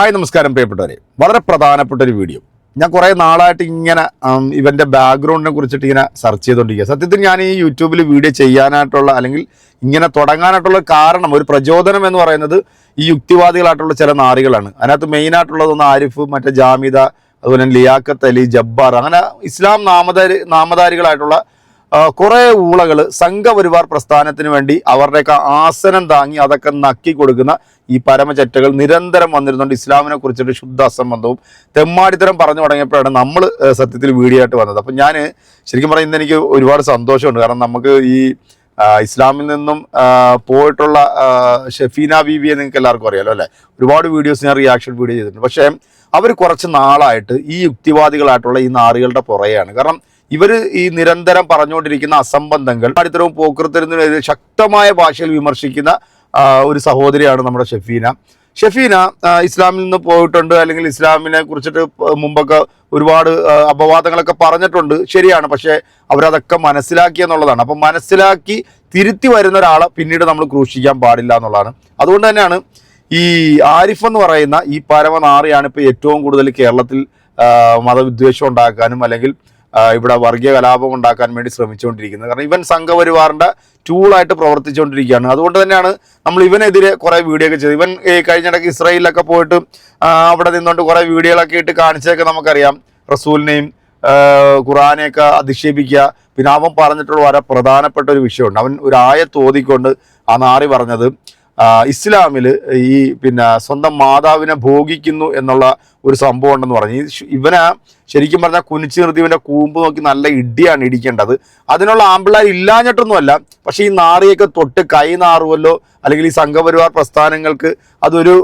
Hi നമസ്കാരം പ്രിയപ്പെട്ടവരെ. വളരെ പ്രധാനപ്പെട്ട ഒരു വീഡിയോ. ഞാൻ കുറേ നാളായിട്ട് ഇങ്ങനെ ഇവന്റെ ബാക്ക്ഗ്രൗണ്ടിനെ കുറിച്ചിട്ട് ഇങ്ങനെ സെർച്ച് ചെയ്തുകൊണ്ടിരിക്കുക സത്യത്തിൽ ഞാൻ ഈ യൂട്യൂബിൽ വീഡിയോ ചെയ്യാനായിട്ടുള്ള അല്ലെങ്കിൽ ഇങ്ങനെ തുടങ്ങാനായിട്ടുള്ള കാരണം ഒരു പ്രചോദനം എന്ന് പറയുന്നത് ഈ യുക്തിവാദികളായിട്ടുള്ള ചില നാറികളാണ്. അതിനകത്ത് മെയിനായിട്ടുള്ളതൊന്ന് ആരിഫ് മറ്റേ ജാമിദ അതുപോലെ ലിയാക്കത്ത് അലി ജബ്ബാർ അങ്ങനെ ഇസ്ലാം നാമധാരി നാമധാരികളായിട്ടുള്ള കുറേ ഊളകൾ സംഘപരിവാർ പ്രസ്ഥാനത്തിന് വേണ്ടി അവരുടെയൊക്കെ ആസനം താങ്ങി അതൊക്കെ നക്കി കൊടുക്കുന്ന ഈ പരമചറ്റകൾ നിരന്തരം വന്നിരുന്നുണ്ട്. ഇസ്ലാമിനെ കുറിച്ചിട്ട് ശുദ്ധ അസംബന്ധവും തെമ്മാടിത്തരം പറഞ്ഞു തുടങ്ങിയപ്പോഴാണ് നമ്മൾ സത്യത്തിൽ വീഡിയോ വന്നത്. അപ്പം ഞാൻ ശരിക്കും പറയുന്നത് എനിക്ക് ഒരുപാട് സന്തോഷമുണ്ട്. കാരണം നമുക്ക് ഈ ഇസ്ലാമിൽ നിന്നും പോയിട്ടുള്ള ഷെഫീന ബീബിയെ നിങ്ങൾക്ക് എല്ലാവർക്കും അറിയാലോ അല്ലേ? ഒരുപാട് വീഡിയോസ് ഞാൻ റിയാക്ഷൻ വീഡിയോ ചെയ്തിട്ടുണ്ട്. പക്ഷേ അവർ കുറച്ച് നാളായിട്ട് ഈ യുക്തിവാദികളായിട്ടുള്ള ഈ നാറികളുടെ പുറകെയാണ്. കാരണം ഇവർ ഈ നിരന്തരം പറഞ്ഞുകൊണ്ടിരിക്കുന്ന അസംബന്ധങ്ങൾ അടിത്തരവും പോക്കൃത്തരുന്നതിനെതിരെ ശക്തമായ ഭാഷയിൽ വിമർശിക്കുന്ന ഒരു സഹോദരിയാണ് നമ്മുടെ ഷെഫീന. ഷെഫീന ഇസ്ലാമിൽ നിന്ന് പോയിട്ടുണ്ട് അല്ലെങ്കിൽ ഇസ്ലാമിനെ കുറിച്ചിട്ട് മുമ്പൊക്കെ ഒരുപാട് അപവാദങ്ങളൊക്കെ പറഞ്ഞിട്ടുണ്ട്. ശരിയാണ് പക്ഷേ അവരതൊക്കെ മനസ്സിലാക്കി എന്നുള്ളതാണ്. അപ്പം മനസ്സിലാക്കി തിരുത്തി വരുന്ന ഒരാളെ പിന്നീട് നമ്മൾ ക്രൂശിക്കാൻ പാടില്ല എന്നുള്ളതാണ്. അതുകൊണ്ട് തന്നെയാണ് ഈ ആരിഫ് എന്ന് പറയുന്ന ഈ പരമനാറിയാണ് ഇപ്പോൾ ഏറ്റവും കൂടുതൽ കേരളത്തിൽ മതവിദ്വേഷം ഉണ്ടാക്കാനും അല്ലെങ്കിൽ ഇവിടെ വർഗീയ കലാപം ഉണ്ടാക്കാൻ വേണ്ടി ശ്രമിച്ചുകൊണ്ടിരിക്കുന്നത്. കാരണം ഇവൻ സംഘപരിവാറിന്റെ ടൂളായിട്ട് പ്രവർത്തിച്ചുകൊണ്ടിരിക്കുകയാണ്. അതുകൊണ്ട് തന്നെയാണ് നമ്മൾ ഇവനെതിരെ കുറേ വീഡിയോ ഒക്കെ ചെയ്തത്. ഇവൻ കഴിഞ്ഞിടയ്ക്ക് ഇസ്രായേലിലൊക്കെ പോയിട്ട് അവിടെ നിന്നുകൊണ്ട് കുറേ വീഡിയോകളൊക്കെ ഇട്ട് കാണിച്ചതൊക്കെ നമുക്കറിയാം. റസൂലിനെയും ഖുറാനെയൊക്കെ അധിക്ഷേപിക്കുക. പിന്നെ അവൻ പറഞ്ഞിട്ടുള്ള വളരെ പ്രധാനപ്പെട്ട ഒരു വിഷയമുണ്ട്. അവൻ ഒരു ആയ തോതിക്കൊണ്ട് ആ നാറി പറഞ്ഞത്. ആ, ഇസ്ലാമിൽ ഈ പിന്നെ സ്വന്തം മാതാവിനെ ഭോഗിക്കുന്നു എന്നുള്ള ഒരു സംഭവം ഉണ്ടെന്ന് പറഞ്ഞു. ഇവനെ ശരിക്കും പറഞ്ഞാൽ കുനിച്ചു നിർത്തി ഇവന്റെ കൂമ്പ് നോക്കി നല്ല ഇടിയാണ് ഇടിക്കേണ്ടത്. അതിനുള്ള ആമ്പിള്ളാർ ഇല്ലാഞ്ഞിട്ടൊന്നുമല്ല. പക്ഷേ ഈ നാറിയൊക്കെ തൊട്ട് കൈ നാറുമല്ലോ അല്ലെങ്കിൽ ഈ സംഘപരിവാർ പ്രസ്ഥാനങ്ങൾക്ക് അതൊരു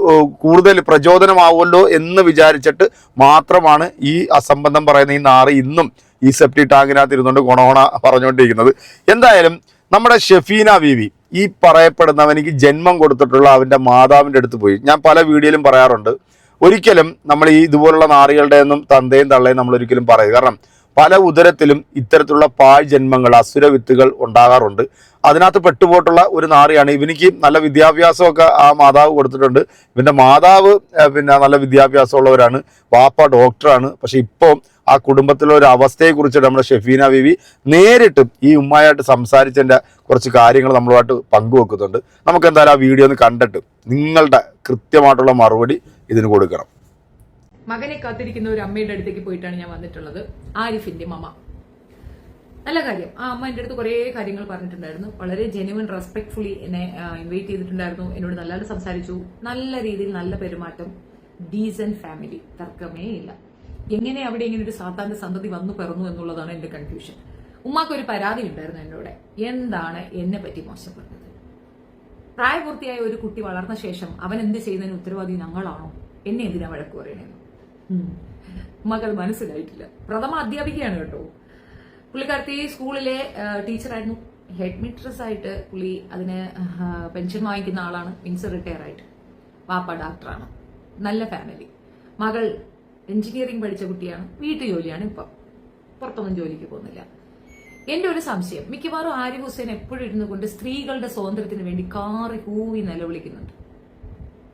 കൂടുതൽ പ്രചോദനമാവുമല്ലോ എന്ന് വിചാരിച്ചിട്ട് മാത്രമാണ് ഈ അസംബന്ധം പറയുന്ന ഈ നാറി ഇന്നും ഈ സെപ്റ്റി ടാങ്കിനകത്ത് ഇരുന്നുകൊണ്ട് കൊണോണ പറഞ്ഞുകൊണ്ടിരിക്കുന്നത്. എന്തായാലും നമ്മുടെ ഷെഫീന ബീവി ഈ പറയപ്പെടുന്നവനിക്ക് ജന്മം കൊടുത്തിട്ടുള്ള അവന്റെ മാതാവിന്റെ അടുത്ത് പോയി. ഞാൻ പല വീഡിയോയിലും പറയാറുണ്ട്. ഒരിക്കലും നമ്മൾ ഈ ഇതുപോലുള്ള നാറികളുടെ ഒന്നും തന്തയും തള്ളയും നമ്മൾ ഒരിക്കലും പറയും കാരണം പല ഉദരത്തിലും ഇത്തരത്തിലുള്ള പാഴ് ജന്മങ്ങൾ അസുരവിത്തുകൾ ഉണ്ടാകാറുണ്ട്. അതിനകത്ത് പെട്ടുപോയിട്ടുള്ള ഒരു നാറിയാണ്. ഇവനിക്ക് നല്ല വിദ്യാഭ്യാസമൊക്കെ ആ മാതാവ് കൊടുത്തിട്ടുണ്ട്. ഇവന്റെ മാതാവ് പിന്നെ നല്ല വിദ്യാഭ്യാസമുള്ളവരാണ്. വാപ്പ ഡോക്ടറാണ്. പക്ഷെ ഇപ്പോൾ ആ കുടുംബത്തിലെ ഒരു അവസ്ഥയെക്കുറിച്ച് നമ്മുടെ ഷെഫീന ബിവി നേരിട്ട് ഈ ഉമ്മയായിട്ട് സംസാരിച്ചതിന്റെ കുറച്ച് കാര്യങ്ങൾ നമ്മളുമായിട്ട് പങ്കുവെക്കുന്നുണ്ട്. നമുക്ക് എന്തായാലും ആ വീഡിയോ ഒന്ന് കണ്ടിട്ട് നിങ്ങളുടെ കൃത്യമായിട്ടുള്ള മറുപടി ഇതിന് കൊടുക്കണം. മകനെ കാത്തിരിക്കുന്ന ഒരു അമ്മയുടെ അടുത്തേക്ക് പോയിട്ടാണ് ഞാൻ വന്നിട്ടുള്ളത്. ആരിഫിന്റെ മമ. നല്ല കാര്യം. ആ അമ്മ എന്റെ അടുത്ത് കുറേ കാര്യങ്ങൾ പറഞ്ഞിട്ടുണ്ടായിരുന്നു. വളരെ ജെനുവൻ റെസ്പെക്ട്ഫുള്ളി എന്നെ ഇൻവൈറ്റ് ചെയ്തിട്ടുണ്ടായിരുന്നു. എന്നോട് നല്ലതായിട്ട് സംസാരിച്ചു. നല്ല രീതിയിൽ നല്ല പെരുമാറ്റം. ഡീസന്റ് ഫാമിലി തർക്കമേ ഇല്ല. എങ്ങനെ അവിടെ ഇങ്ങനെ ഒരു സാധാരണ സന്തതി വന്നു പിറന്നു എന്നുള്ളതാണ് എന്റെ കൺഫ്യൂഷൻ ഉമ്മാക്ക് ഒരു പരാതി ഉണ്ടായിരുന്നു എന്നോട്. എന്താണ് എന്നെ പറ്റി മോശപ്പെട്ടത്? പ്രായപൂർത്തിയായ ഒരു കുട്ടി വളർന്ന ശേഷം അവൻ എന്ത് ചെയ്യുന്നതിന് ഉത്തരവാദി ഞങ്ങളാണോ? എന്നെ എന്തിനാ വഴക്ക് പറയണേന്ന് അത് മനസ്സിലായിട്ടില്ല. പ്രഥമ അധ്യാപികയാണ് കേട്ടോ. പുള്ളിക്കാരത്തി സ്കൂളിലെ ടീച്ചറായിരുന്നു. ഹെഡ് മിസ്ട്രസ് ആയിട്ട് പുള്ളി അതിന് പെൻഷൻ വാങ്ങിക്കുന്ന ആളാണ്. മീൻസ് റിട്ടയർ ആയിട്ട്. വാപ്പ ഡോക്ടറാണ്. നല്ല ഫാമിലി മകൾ എഞ്ചിനീയറിംഗ് പഠിച്ച കുട്ടിയാണ്. വീട്ടു ജോലിയാണ് ഇപ്പം. പുറത്തൊന്നും ജോലിക്ക് പോകുന്നില്ല. എന്റെ ഒരു സംശയം. മിക്കവാറും ആരിഫ് ഹുസൈൻ എപ്പോഴും ഇരുന്നു കൊണ്ട് സ്ത്രീകളുടെ സ്വാതന്ത്ര്യത്തിന് വേണ്ടി കാറി കൂവി നിലവിളിക്കുന്നുണ്ട്.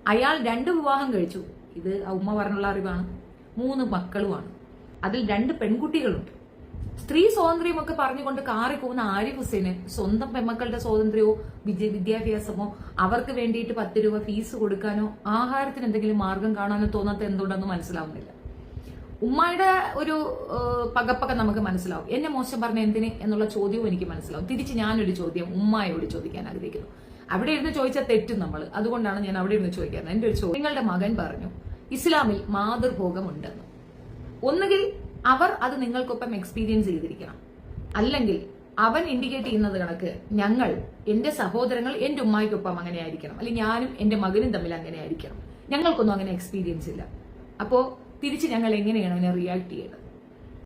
അയാൾ രണ്ട് വിവാഹം കഴിച്ചു. ഇത് ഉമ്മ പറഞ്ഞുള്ള അറിവാണ്. മൂന്ന് മക്കളുമാണ്. അതിൽ രണ്ട് പെൺകുട്ടികളുണ്ട്. സ്ത്രീ സ്വാതന്ത്ര്യമൊക്കെ പറഞ്ഞുകൊണ്ട് കാറി പോകുന്ന ആരിഫ് ഹുസൈന് സ്വന്തം പെമ്മക്കളുടെ സ്വാതന്ത്ര്യമോ വിദ്യ വിദ്യാഭ്യാസമോ അവർക്ക് വേണ്ടിയിട്ട് പത്ത് രൂപ ഫീസ് കൊടുക്കാനോ ആഹാരത്തിന് എന്തെങ്കിലും മാർഗം കാണാനോ തോന്നാത്ത എന്തുകൊണ്ടെന്ന് മനസ്സിലാവുന്നില്ല. ഉമ്മയുടെ ഒരു പകപ്പൊക്കെ നമുക്ക് മനസ്സിലാവും. എന്നെ മോശം പറഞ്ഞ എന്തിന് എന്നുള്ള ചോദ്യവും എനിക്ക് മനസ്സിലാവും. തിരിച്ച് ഞാനൊരു ചോദ്യം ഉമ്മായോട് ചോദിക്കാൻ ആഗ്രഹിക്കുന്നു. അവിടെ ഇരുന്ന് ചോദിച്ചാൽ തെറ്റും നമ്മൾ അതുകൊണ്ടാണ് ഞാൻ അവിടെ ഇരുന്ന് ചോദിക്കുന്നത് എന്റെ ഒരു ചോദ്യം നിങ്ങളുടെ മകൻ പറഞ്ഞു ഇസ്ലാമിൽ മാതൃഭോഗം ഉണ്ടെന്ന് ഒന്നുകിൽ അവർ അത് നിങ്ങൾക്കൊപ്പം എക്സ്പീരിയൻസ് ചെയ്തിരിക്കണം. അല്ലെങ്കിൽ അവൻ ഇൻഡിക്കേറ്റ് ചെയ്യുന്നത് കണക്ക് ഞങ്ങൾ എന്റെ സഹോദരങ്ങൾ എന്റെ ഉമ്മായിക്കൊപ്പം അങ്ങനെ ആയിരിക്കണം. അല്ലെങ്കിൽ ഞാനും എന്റെ മകനും തമ്മിൽ അങ്ങനെ ആയിരിക്കണം. ഞങ്ങൾക്കൊന്നും അങ്ങനെ എക്സ്പീരിയൻസ് ഇല്ല. അപ്പോ തിരിച്ച് ഞങ്ങൾ എങ്ങനെയാണ് അതിനെ റിയാക്ട് ചെയ്യേണ്ടത്?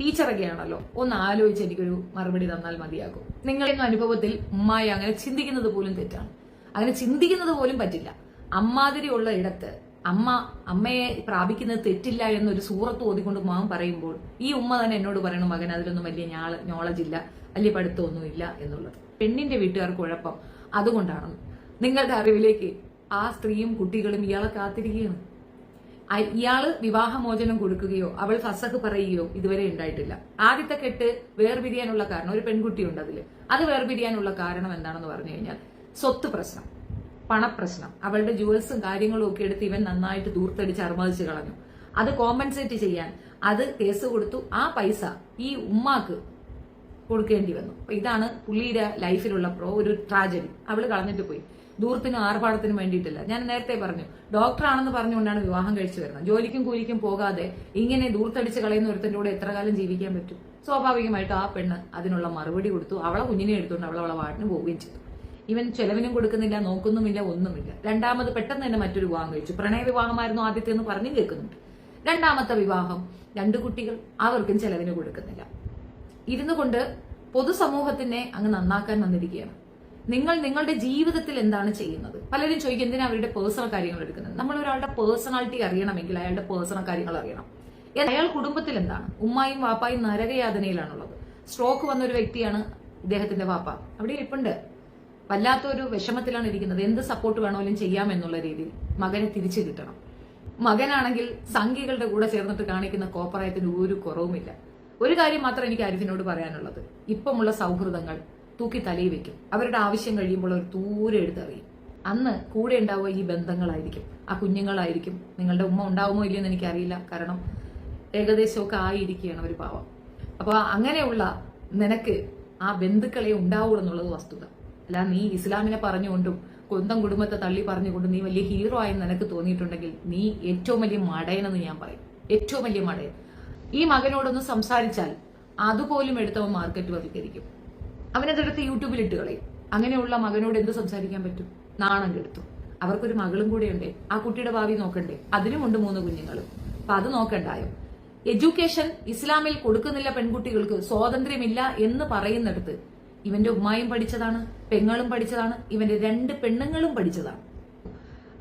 ടീച്ചറൊക്കെ ആണല്ലോ ഒന്ന് ആലോചിച്ച് എനിക്കൊരു മറുപടി തന്നാൽ മതിയാകും. നിങ്ങളുടെ അനുഭവത്തിൽ ഉമ്മായി അങ്ങനെ ചിന്തിക്കുന്നത് പോലും തെറ്റാണ്. അങ്ങനെ ചിന്തിക്കുന്നത് പോലും പറ്റില്ല. അമ്മാതിരി ഉള്ള ഇടത്ത് അമ്മ അമ്മയെ പ്രാപിക്കുന്നത് തെറ്റില്ല എന്നൊരു സൂറത്ത് ഓതിക്കൊണ്ട് മാം പറയുമ്പോൾ ഈ ഉമ്മ തന്നെ എന്നോട് പറയണു മകൻ അതിലൊന്നും വലിയ നോളജ് ഇല്ല വലിയ പഠിത്തമൊന്നുമില്ല എന്നുള്ളത്. പെണ്ണിന്റെ വീട്ടുകാർക്ക് കുഴപ്പം അതുകൊണ്ടാണ്. നിങ്ങളുടെ അറിവിലേക്ക് ആ സ്ത്രീയും കുട്ടികളും ഇയാളെ കാത്തിരിക്കുകയാണ്. ഇയാൾ വിവാഹമോചനം കൊടുക്കുകയോ അവൾ ഫസക്ക് പറയുകയോ ഇതുവരെ ഉണ്ടായിട്ടില്ല. ആദ്യത്തെ കെട്ട് വേർപിരിയാനുള്ള കാരണം ഒരു പെൺകുട്ടിയുണ്ട് അതിൽ അത് വേർപിരിയാനുള്ള കാരണം എന്താണെന്ന് പറഞ്ഞു കഴിഞ്ഞാൽ സ്വത്ത് പ്രശ്നം. പണപ്രശ്നം. അവളുടെ ജുവൽസും കാര്യങ്ങളും ഒക്കെ എടുത്ത് ഇവൻ നന്നായിട്ട് ദൂർത്തടിച്ച് അർമ്മതിച്ച് കളഞ്ഞു. അത് കോമ്പൻസേറ്റ് ചെയ്യാൻ അത് കേസ് കൊടുത്തു. ആ പൈസ ഈ ഉമ്മാക്ക് കൊടുക്കേണ്ടി വന്നു. അപ്പൊ ഇതാണ് പുള്ളിയുടെ ലൈഫിലുള്ള പ്രോ ഒരു ട്രാജഡി അവൾ കളഞ്ഞിട്ട് പോയി. ദൂരത്തിനും ആർഭാടത്തിനും വേണ്ടിയിട്ടില്ല. ഞാൻ നേരത്തെ പറഞ്ഞു ഡോക്ടറാണെന്ന് പറഞ്ഞുകൊണ്ടാണ് വിവാഹം കഴിച്ചു വരുന്നത്. ജോലിക്കും കൂലിക്കും പോകാതെ ഇങ്ങനെ ദൂർത്തടിച്ച് കളയുന്ന ഒരുത്തന്റെ കൂടെ എത്ര കാലം ജീവിക്കാൻ പറ്റും? സ്വാഭാവികമായിട്ട് ആ പെണ്ണ് അതിനുള്ള മറുപടി കൊടുത്തു. അവളെ കുഞ്ഞിനെ എടുത്തുകൊണ്ട് അവളെ അവളെ വാട്ടിന് പോവുകയും ചെയ്തു. ഇവൻ ചെലവിനും കൊടുക്കുന്നില്ല നോക്കുന്നുമില്ല ഒന്നുമില്ല. രണ്ടാമത് പെട്ടെന്ന് തന്നെ മറ്റൊരു വിവാഹം കഴിച്ചു. പ്രണയ വിവാഹമായിരുന്നു ആദ്യത്തെ എന്ന് പറഞ്ഞു കേൾക്കുന്നുണ്ട്. രണ്ടാമത്തെ വിവാഹം രണ്ട് കുട്ടികൾ അവർക്കും ചെലവിന് കൊടുക്കുന്നില്ല. ഇരുന്നു കൊണ്ട് പൊതുസമൂഹത്തിനെ അങ്ങ് നന്നാക്കാൻ വന്നിരിക്കുകയാണ്. നിങ്ങൾ നിങ്ങളുടെ ജീവിതത്തിൽ എന്താണ് ചെയ്യുന്നത്? പലരും ചോദിക്കും എന്തിനാ അവരുടെ പേഴ്സണൽ കാര്യങ്ങൾ എടുക്കുന്നത്? നമ്മൾ ഒരാളുടെ പേഴ്സണാലിറ്റി അറിയണമെങ്കിൽ അയാളുടെ പേഴ്സണൽ കാര്യങ്ങൾ അറിയണം. അയാൾ കുടുംബത്തിൽ എന്താണ്? ഉമ്മായും വാപ്പായും നരകയാതനയിലാണുള്ളത്. സ്ട്രോക്ക് വന്ന ഒരു വ്യക്തിയാണ് ഇദ്ദേഹത്തിന്റെ വാപ്പ. അവിടെ ഇരിപ്പുണ്ട്. വല്ലാത്തൊരു വിഷമത്തിലാണ് ഇരിക്കുന്നത്. എന്ത് സപ്പോർട്ട് വേണമെങ്കിലും ചെയ്യാം എന്നുള്ള രീതിയിൽ മകനെ തിരിച്ചു കിട്ടണം. മകനാണെങ്കിൽ സംഖ്യകളുടെ കൂടെ ചേർന്നിട്ട് കാണിക്കുന്ന കോപ്പറയത്തിന് ഒരു കുറവുമില്ല. ഒരു കാര്യം മാത്രം എനിക്ക് അരിഫിനോട് പറയാനുള്ളത്. ഇപ്പമുള്ള സൗഹൃദങ്ങൾ തൂക്കി തലയിൽ വെക്കും. അവരുടെ ആവശ്യം കഴിയുമ്പോൾ ഒരു ദൂരെ എടുത്തറിയും അന്ന് കൂടെ ഉണ്ടാവുക ഈ ബന്ധങ്ങളായിരിക്കും. ആ കുഞ്ഞുങ്ങളായിരിക്കും. നിങ്ങളുടെ ഉമ്മ ഉണ്ടാവുമോ ഇല്ലയെന്ന് എനിക്കറിയില്ല. കാരണം ഏകദേശമൊക്കെ ആയിരിക്കുകയാണ് ഒരു പാവം. അപ്പോൾ അങ്ങനെയുള്ള നിനക്ക് ആ ബന്ധുക്കളെ ഉണ്ടാവുള്ളൂ എന്നുള്ളത് വസ്തുത. അല്ല നീ ഇസ്ലാമിനെ പറഞ്ഞുകൊണ്ടും സ്വന്തം കുടുംബത്തെ തള്ളി പറഞ്ഞുകൊണ്ടും നീ വലിയ ഹീറോ ആയെന്ന് നിനക്ക് തോന്നിയിട്ടുണ്ടെങ്കിൽ നീ ഏറ്റവും വലിയ മടയനെന്ന് ഞാൻ പറയും. ഏറ്റവും വലിയ മടയൻ. ഈ മകനോടൊന്ന് സംസാരിച്ചാൽ അതുപോലും എടുത്തവൻ മാർക്കറ്റ് വൽക്കരിക്കും അവനതെടുത്ത് യൂട്യൂബിൽ ഇട്ട് കളയും. അങ്ങനെയുള്ള മകനോട് എന്ത് സംസാരിക്കാൻ പറ്റും? നാണം കെടുത്തു. അവർക്കൊരു മകളും കൂടെയുണ്ടേ. ആ കുട്ടിയുടെ ഭാവി നോക്കണ്ടേ? അതിനുമുണ്ട് മൂന്ന് കുഞ്ഞുങ്ങളും. അപ്പൊ അത് നോക്കണ്ടായോ? എഡ്യൂക്കേഷൻ ഇസ്ലാമിൽ കൊടുക്കുന്നില്ല പെൺകുട്ടികൾക്ക് സ്വാതന്ത്ര്യമില്ല എന്ന് പറയുന്നിടത്ത് ഇവന്റെ ഉമ്മായും പഠിച്ചതാണ് പെങ്ങളും പഠിച്ചതാണ് ഇവന്റെ രണ്ട് പെണ്ണുങ്ങളും പഠിച്ചതാണ്.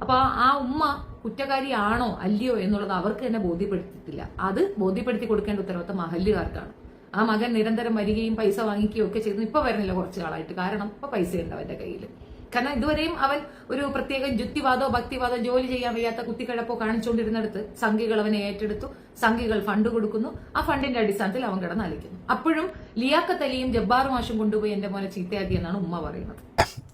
അപ്പൊ ആ ഉമ്മ കുറ്റക്കാരിയാണോ അല്ലയോ എന്നുള്ളത് അവർക്ക് തന്നെ ബോധ്യപ്പെടുത്തിയിട്ടില്ല. അത് ബോധ്യപ്പെടുത്തി കൊടുക്കേണ്ട ഉത്തരവാദിത്തം മഹല്ലുകാർക്കാണ്. ആ മകൻ നിരന്തരം വരികയും പൈസ വാങ്ങിക്കുകയും ഒക്കെ ചെയ്തു ഇപ്പൊ വരുന്നില്ല കുറച്ചു കാലമായിട്ട് കാരണം ഇപ്പൊ പൈസ ഉണ്ട് അവന്റെ കയ്യിൽ കാരണം ഇതുവരെയും അവൻ ഒരു പ്രത്യേക യുക്തിവാദോ ഭക്തിവാദോ ജോലി ചെയ്യാൻ വയ്യാത്ത കുത്തിക്കിഴപ്പോ കാണിച്ചുകൊണ്ടിരുന്നിടത്ത് സംഘികൾ അവനെ ഏറ്റെടുത്തു. സംഘികൾ ഫണ്ട് കൊടുക്കുന്നു. ആ ഫണ്ടിന്റെ അടിസ്ഥാനത്തിൽ അവൻ കിടന്ന് അലിക്കുന്നു അപ്പോഴും ലിയാക്കത്ത് അലിയും ജബ്ബാർ മാഷും കൊണ്ടുപോയി എന്റെ മോനെ ചീത്തയാക്കി എന്നാണ് ഉമ്മ പറയുന്നത്.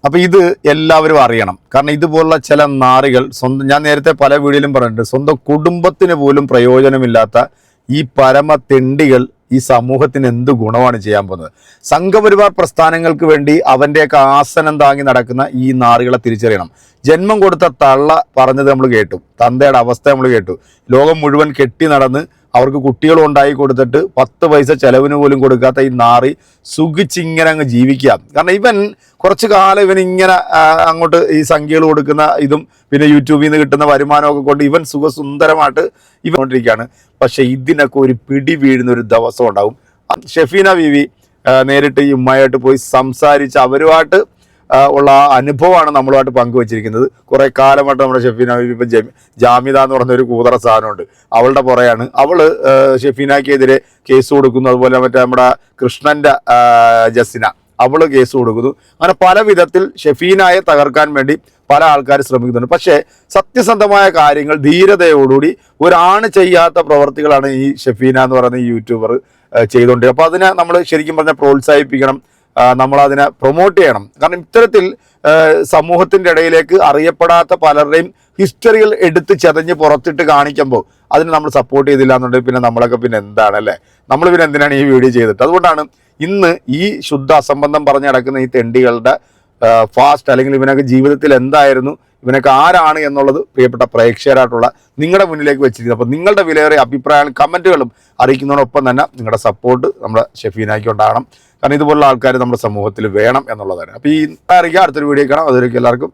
അപ്പൊ ഇത് എല്ലാവരും അറിയണം. കാരണം ഇതുപോലുള്ള ചില നാറികൾ സ്വന്തം ഞാൻ നേരത്തെ പല വീഡിയോയിലും പറഞ്ഞിട്ടുണ്ട്. സ്വന്തം കുടുംബത്തിന് പോലും പ്രയോജനമില്ലാത്ത ഈ പരമ തെണ്ടികൾ ഈ സമൂഹത്തിന് എന്ത് ഗുണമാണ് ചെയ്യാൻ പോകുന്നത്? സംഘപരിവാർ പ്രസ്ഥാനങ്ങൾക്ക് വേണ്ടി അവന്റെയൊക്കെ ആസനം താങ്ങി നടക്കുന്ന ഈ നാറുകളെ തിരിച്ചറിയണം. ജന്മം കൊടുത്ത തള്ള പറഞ്ഞത് നമ്മൾ കേട്ടു. തന്തയുടെ അവസ്ഥ നമ്മൾ കേട്ടു. ലോകം മുഴുവൻ കെട്ടി നടന്ന് അവർക്ക് കുട്ടികളും ഉണ്ടായി കൊടുത്തിട്ട് പത്ത് പൈസ ചെലവിന് പോലും കൊടുക്കാത്ത ഈ നാറി സുഖിച്ചിങ്ങനെ അങ്ങ് ജീവിക്കാം കാരണം ഇവൻ കുറച്ച് കാലം ഇവൻ ഇങ്ങനെ അങ്ങോട്ട് ഈ സംഖ്യകൾ കൊടുക്കുന്ന ഇതും പിന്നെ യൂട്യൂബിൽ നിന്ന് കിട്ടുന്ന വരുമാനമൊക്കെ കൊണ്ട് ഇവൻ സുഖസുന്ദരമായിട്ട് ഇവൻ കൊണ്ടിരിക്കുകയാണ്. പക്ഷേ ഇതിനൊക്കെ ഒരു പിടി വീഴുന്ന ഒരു ദിവസം ഉണ്ടാവും. ഷെഫീന ബീവി നേരിട്ട് ഈ ഉമ്മയായിട്ട് പോയി സംസാരിച്ച് അവരുമായിട്ട് ഉള്ള അനുഭവമാണ് നമ്മളുമായിട്ട് പങ്കുവച്ചിരിക്കുന്നത്. കുറെ കാലമായിട്ട് നമ്മുടെ ഷെഫീന ഇപ്പം ജമി ജാമിത എന്ന് പറഞ്ഞ ഒരു കൂതറ സാധനമുണ്ട്. അവളുടെ പുറയാണ്. അവൾ ഷെഫീനക്കെതിരെ കേസ് കൊടുക്കുന്നു. അതുപോലെ മറ്റേ നമ്മുടെ കൃഷ്ണന്റെ ജസ്സിന അവൾ കേസ് കൊടുക്കുന്നു. അങ്ങനെ പല വിധത്തിൽ ഷെഫീനായെ തകർക്കാൻ വേണ്ടി പല ആൾക്കാർ ശ്രമിക്കുന്നുണ്ട്. പക്ഷേ സത്യസന്ധമായ കാര്യങ്ങൾ ധീരതയോടുകൂടി ഒരാണ് ചെയ്യാത്ത പ്രവർത്തികളാണ് ഈ ഷെഫീന എന്ന് പറയുന്ന യൂട്യൂബർ ചെയ്തുകൊണ്ട് അപ്പോൾ അതിനെ നമ്മൾ ശരിക്കും പറഞ്ഞാൽ പ്രോത്സാഹിപ്പിക്കണം. നമ്മളതിനെ പ്രൊമോട്ട് ചെയ്യണം. കാരണം ഇത്തരത്തിൽ സമൂഹത്തിന്റെ ഇടയിലേക്ക് അറിയപ്പെടാത്ത പലരുടെയും ഹിസ്റ്ററികൾ എടുത്ത് ചതഞ്ഞ് പുറത്തിട്ട് കാണിക്കുമ്പോൾ അതിന് നമ്മൾ സപ്പോർട്ട് ചെയ്തില്ല എന്നുണ്ടെങ്കിൽ പിന്നെ നമ്മളൊക്കെ പിന്നെ എന്താണ് അല്ലേ? നമ്മൾ പിന്നെ എന്തിനാണ് ഈ വീഡിയോ ചെയ്തിട്ട്? അതുകൊണ്ടാണ് ഇന്ന് ഈ ശുദ്ധ അസംബന്ധം പറഞ്ഞ് നടക്കുന്ന ഈ തെണ്ടികളുടെ ഫാസ്റ്റ് അല്ലെങ്കിൽ ഇവനൊക്കെ ജീവിതത്തിൽ എന്തായിരുന്നു ഇവനൊക്കെ ആരാണ് എന്നുള്ളത് പ്രിയപ്പെട്ട പ്രേക്ഷകരായിട്ടുള്ള നിങ്ങളുടെ മുന്നിലേക്ക് വെച്ചിരിക്കുന്നത് അപ്പോൾ നിങ്ങളുടെ വിലയേറിയ അഭിപ്രായങ്ങളും കമന്റുകളും അറിയിക്കുന്നതോടൊപ്പം തന്നെ നിങ്ങളുടെ സപ്പോർട്ട് നമ്മുടെ ഷെഫീനാക്കി ഉണ്ടാകണം. കാരണം ഇതുപോലുള്ള ആൾക്കാർ നമ്മുടെ സമൂഹത്തിൽ വേണം എന്നുള്ളതാണ്. അപ്പോൾ ഈ അറിയിക്കുക. അടുത്തൊരു വീഡിയോ കാണാം. അതുവരേക്കും എല്ലാവർക്കും